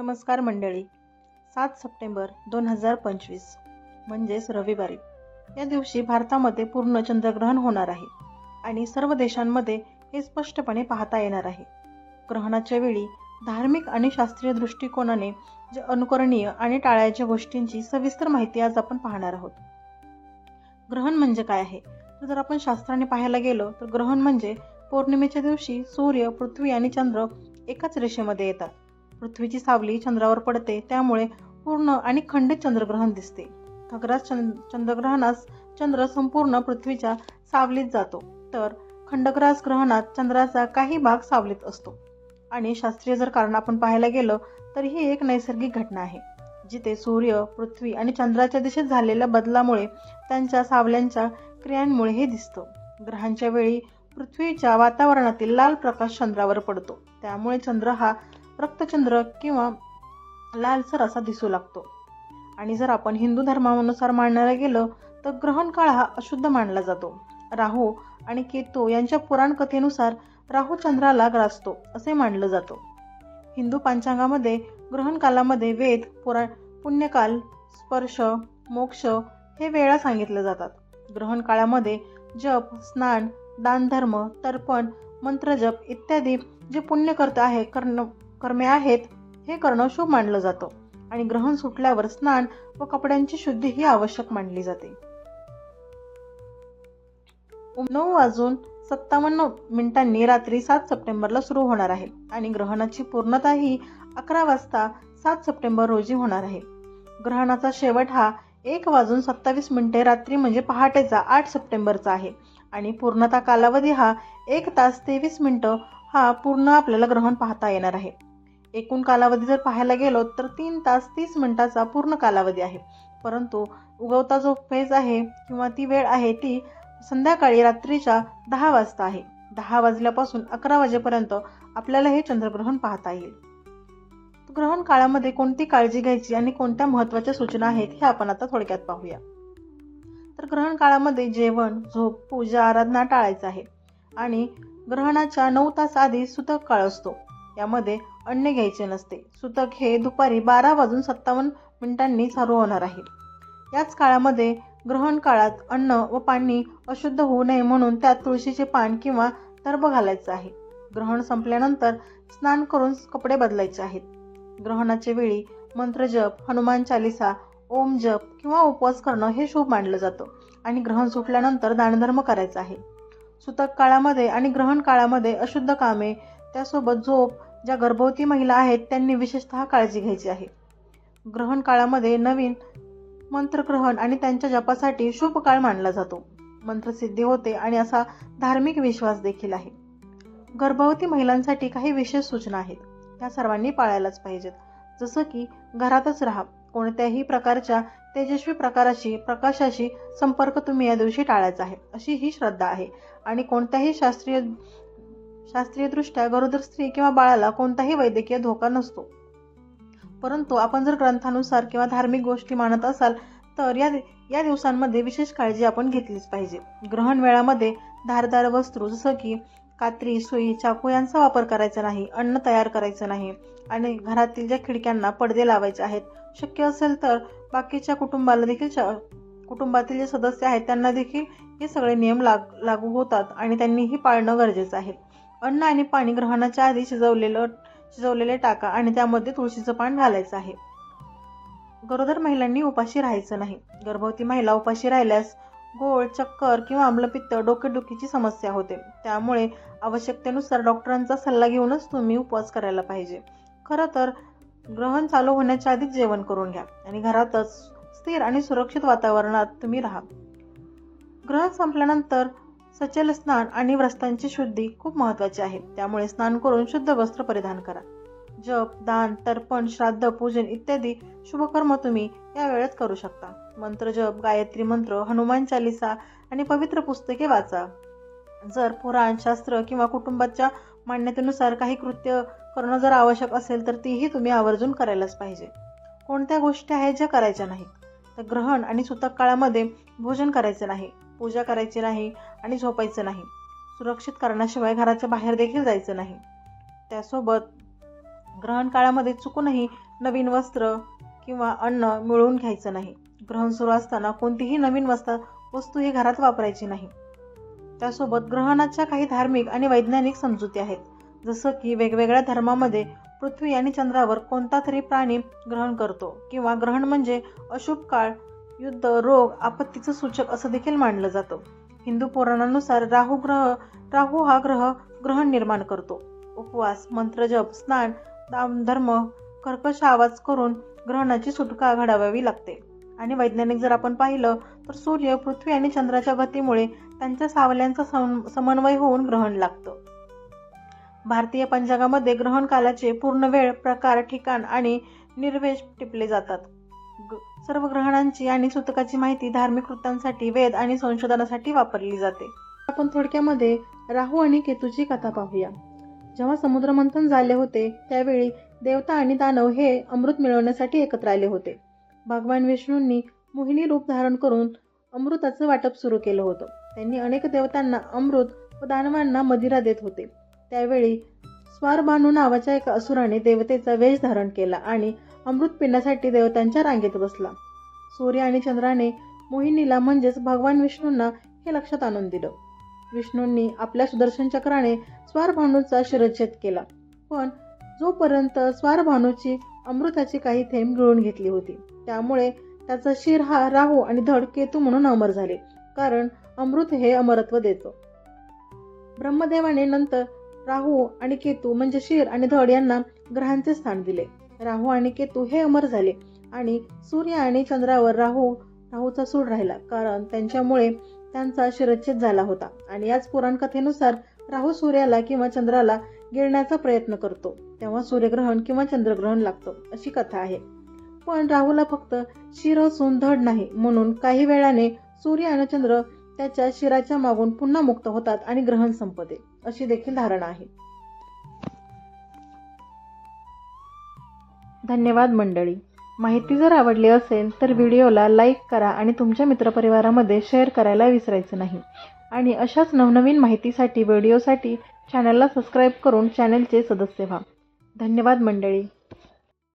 नमस्कार मंडळी. सात सप्टेंबर दोन हजार पंचवीस म्हणजेच रविवारी. या दिवशी भारतामध्ये पूर्ण चंद्रग्रहण होणार आहे आणि सर्व देशांमध्ये हे स्पष्टपणे पाहता येणार आहे. ग्रहणाच्या वेळी धार्मिक आणि शास्त्रीय दृष्टिकोनाने जे अनुकरणीय आणि टाळायच्या गोष्टींची सविस्तर माहिती आज आपण पाहणार आहोत. ग्रहण म्हणजे काय आहे? तर जर आपण शास्त्राने पाहायला गेलो तर ग्रहण म्हणजे पौर्णिमेच्या दिवशी सूर्य पृथ्वी आणि चंद्र एकाच रेषेमध्ये येतात. पृथ्वीची सावली चंद्रावर पडते त्यामुळे पूर्ण आणि खंडित चंद्रग्रहण दिसते. खग्रास चंद चंद्रग्रहणास चंद्र संपूर्ण पृथ्वीच्या सावलीत जातो. तर खंडग्रास ग्रहणात चंद्राचा काही भाग सावलीत असतो. आणि शास्त्रीय जर कारण आपण पाहायला गेलं तर ही एक नैसर्गिक घटना आहे जिथे सूर्य पृथ्वी आणि चंद्राच्या दिशेत झालेल्या बदलामुळे त्यांच्या सावल्यांच्या क्रियांमुळे हे दिसतं. ग्रहांच्या वेळी पृथ्वीच्या वातावरणातील लाल प्रकाश चंद्रावर पडतो. त्यामुळे चंद्र हा रक्तचंद्र किंवा लालसर असा दिसू लागतो. आणि जर आपण हिंदू धर्मानुसार मानण्याला गेलं तर ग्रहण काळ हा अशुद्ध मानला जातो. राहू आणि केतू यांच्या पुराण कथेनुसार राहू चंद्राला ग्रासतो असे मानलं जातं. हिंदू पंचांगामध्ये ग्रहण कालामध्ये वेद पुराण पुण्यकाल स्पर्श मोक्ष हे वेळा सांगितले जातात. ग्रहण काळामध्ये जप स्नान दानधर्म तर्पण मंत्रजप इत्यादी जे पुण्यकर्त आहे कर्ण कर्मे आहेत हे करणं शुभ मानलं जातं. आणि ग्रहण सुटल्यावर स्नान व कपड्यांची शुद्धी ही आवश्यक मानली जाते. नऊ वाजून सत्तावन्न मिनिटांनी रात्री सात सप्टेंबरला सुरू होणार आहे आणि ग्रहणाची पूर्णता ही अकरा वाजता सात सप्टेंबर रोजी होणार आहे. ग्रहणाचा शेवट हा एक वाजून सत्तावीस मिनिटे रात्री म्हणजे पहाटेचा आठ सप्टेंबरचा आहे. आणि पूर्णता कालावधी हा एक तास तेवीस मिनिटं हा पूर्ण आपल्याला ग्रहण पाहता येणार आहे. एकूण कालावधी जर पाहायला गेलो तर तीन तास तीस मिनिटाचा पूर्ण कालावधी आहे. परंतु उगवता जो फेज आहे किंवा ती वेळ आहे ती संध्याकाळी रात्रीच्या दहा वाजता आहे. दहा वाजल्यापासून अकरा वाजेपर्यंत आपल्याला हे चंद्रग्रहण पाहता येईल. ग्रहण काळामध्ये कोणती काळजी घ्यायची आणि कोणत्या महत्त्वाच्या सूचना आहेत हे आपण आता थोडक्यात पाहूया. तर ग्रहण काळामध्ये जेवण झोप पूजा आराधना टाळायचं आहे. आणि ग्रहणाच्या नऊ तास आधी सुतक काळ असतो. यामध्ये अन्न घ्यायचे नसते. सुतक हे दुपारी बारा वाजून सत्तावन्न मिनिटांनी चालू होणार आहे. याच काळामध्ये ग्रहण काळात अन्न व पाणी अशुद्ध होऊ नये म्हणून त्यात तुळशीचे पान किंवा दर्भ घालायचं आहे. ग्रहण संपल्यानंतर स्नान करून कपडे बदलायचे आहेत. ग्रहणाच्या वेळी मंत्रजप हनुमान चालिसा ओम जप किंवा उपवास करणं हे शुभ मानलं जातं आणि ग्रहण सुटल्यानंतर दानधर्म करायचा आहे. सुतक काळामध्ये आणि ग्रहण काळामध्ये अशुद्ध कामे त्यासोबत झोप ज्या गर्भवती महिला आहेत त्यांनी विशेषतः काळजी घ्यायची आहे. ग्रहण काळामध्ये नवीन मंत्रग्रहण आणि त्यांच्या जपासाठी शुभ काळ मानला जातो. मंत्रसिद्धी होते आणि असा धार्मिक विश्वास देखील आहे. गर्भवती महिलांसाठी काही विशेष सूचना आहेत. त्या सर्वांनी पाळायलाच पाहिजेत. जसं की घरातच राहा. कोणत्याही प्रकारच्या तेजस्वी प्रकाराशी प्रकाशाशी संपर्क तुम्ही या दिवशी टाळायचा आहे अशी ही श्रद्धा आहे. आणि कोणत्याही शास्त्रीय शास्त्रीयदृष्ट्या गरोदर स्त्री किंवा बाळाला कोणताही वैद्यकीय धोका नसतो. परंतु आपण जर ग्रंथानुसार किंवा धार्मिक गोष्टी मानत असाल तर या या दिवसांमध्ये विशेष काळजी आपण घेतलीच पाहिजे. ग्रहण वेळामध्ये धारदार वस्तू जसं की कात्री सुई चाकू यांचा वापर करायचा नाही अन्न तयार करायचं नाही आणि घरातील ज्या खिडक्यांना पडदे लावायचे आहेत. शक्य असेल तर बाकीच्या कुटुंबाला देखील कुटुंबातील जे सदस्य आहेत त्यांना देखील हे सगळे नियम लाग लागू होतात आणि त्यांनीही पाळणं गरजेचं आहे. अन्न आणि पाणी ग्रहणाच्या आधी शिजवलेलं शिजवलेले टाका आणि त्यामध्ये तुळशीचं पान घालायचं आहे. गरोदर महिलांनी उपाशी राहायचं नाही. गर्भवती महिला उपाशी राहिल्यास गोळ चक्कर किंवा आम्लपित्त डोकेदुखीची समस्या होते. त्यामुळे आवश्यकतेनुसार डॉक्टरांचा सल्ला घेऊनच तुम्ही उपवास करायला पाहिजे. खरं तर ग्रहण चालू होण्याच्या आधीच जेवण करून घ्या आणि घरातच स्थिर आणि सुरक्षित वातावरणात तुम्ही राहा. ग्रहण संपल्यानंतर सचल स्नान आणि व्रस्तांची शुद्धी खूप महत्त्वाची आहे. त्यामुळे स्नान करून शुद्ध वस्त्र परिधान करा. जप दान तर्पण श्राद्ध पूजन इत्यादी शुभकर्म तुम्ही या वेळेत करू शकता. मंत्र जप गायत्री मंत्र हनुमान चालिसा आणि पवित्र पुस्तके वाचा. जर पुराण शास्त्र किंवा कुटुंबाच्या मान्यतेनुसार काही कृत्य करणं जर आवश्यक असेल तर तीही तुम्ही आवर्जून करायलाच पाहिजे. कोणत्या गोष्टी आहेत ज्या करायच्या नाहीत? तर ग्रहण आणि सुतक काळामध्ये भोजन करायचे नाही. पूजा करायची नाही आणि झोपायचं नाही. सुरक्षित करण्याशिवाय घराच्या बाहेर देखील जायचं नाही. त्यासोबत ग्रहण काळामध्ये चुकूनही नवीन वस्त्र किंवा अन्न मिळवून घ्यायचं नाही. ग्रहण सुरू असताना कोणतीही नवीन वस्ता वस्तू ही घरात वापरायची नाही. त्यासोबत ग्रहणाच्या काही धार्मिक आणि वैज्ञानिक समजुती आहेत. जसं की वेगवेगळ्या धर्मामध्ये पृथ्वी आणि चंद्रावर कोणता तरी प्राणी ग्रहण करतो किंवा ग्रहण म्हणजे अशुभ काळ युद्ध रोग आपत्तीचं सूचक असं देखील मानलं जातं. हिंदू पुराणानुसार राहू ग्रह राहू हा ग्रह ग्रहण निर्माण करतो. उपवास मंत्रजप स्नान दाम धर्म कर्कश आवाज करून ग्रहणाची सुटका घडावावी लागते. आणि वैज्ञानिक जर आपण पाहिलं तर सूर्य पृथ्वी आणि चंद्राच्या गतीमुळे त्यांच्या सावल्यांचा सम समन्वय होऊन ग्रहण लागतं. भारतीय पंचांगामध्ये ग्रहण कालाचे पूर्ण वेळ प्रकार ठिकाण आणि निर्वेश टिपले जातात. ग- सर्व ग्रहणांची आणि सूतकाची माहिती धार्मिक कृत्यांसाठी वेद आणि संशोधनासाठी वापरली जाते. आपण थोडक्यामध्ये राहू आणि केतूची कथा पाहूया. जेव्हा समुद्रमंथन झाले होते त्यावेळी देवता आणि दानव हे अमृत मिळवण्यासाठी एकत्र आले होते. भगवान विष्णूंनी मोहिनी रूप धारण करून अमृताचं वाटप सुरू केलं होतं. त्यांनी अनेक देवतांना अमृत व दानवांना मदिरा देत होते. त्यावेळी स्वारबानू नावाच्या एका असुराने देवतेचा वेश धारण केला आणि अमृत पिण्यासाठी देवतांच्या रांगेत बसला. सूर्य आणि चंद्राने मोहिनीला म्हणजेच भगवान विष्णूंना हे लक्षात आणून दिलं. विष्णूंनी आपल्या सुदर्शन चक्राने स्वारभानूचा शिरच्छेद केला. पण जोपर्यंत स्वारभानूची अमृताची काही थेंब गिळून घेतली होती त्यामुळे त्याचा शिर हा राहू आणि धड केतू म्हणून अमर झाले कारण अमृत हे अमरत्व देतं. ब्रह्मदेवाने नंतर राहू आणि केतू म्हणजे शिर आणि धड यांना ग्रहांचे स्थान दिले. राहू आणि केतू हे अमर झाले. आणि सूर्य आणि चंद्रावर राहू राहूचा सूड राहिला. कारण त्यांच्यामुळे त्यांचा शिरच्छेद झाला होता. आणि याच पुराण कथेनुसार राहू सूर्याला किंवा चंद्राला गिळण्याचा प्रयत्न करतो. तेव्हा सूर्यग्रहण किंवा चंद्रग्रहण लागतं अशी कथा आहे. पण राहूला फक्त शिर असून धड नाही. म्हणून काही वेळाने सूर्य आणि चंद्र त्याच्या शिराच्या मागून पुन्हा मुक्त होतात आणि ग्रहण संपते अशी देखील धारणा आहे. धन्यवाद मंडळी. माहिती जर आवडली असेल तर व्हिडिओला लाईक करा आणि तुमच्या मित्रपरिवारामध्ये शेअर करायला विसरायचं नाही. आणि अशाच नवनवीन माहितीसाठी व्हिडिओसाठी चॅनलला सबस्क्राईब करून चॅनलचे सदस्य व्हा. धन्यवाद मंडळी.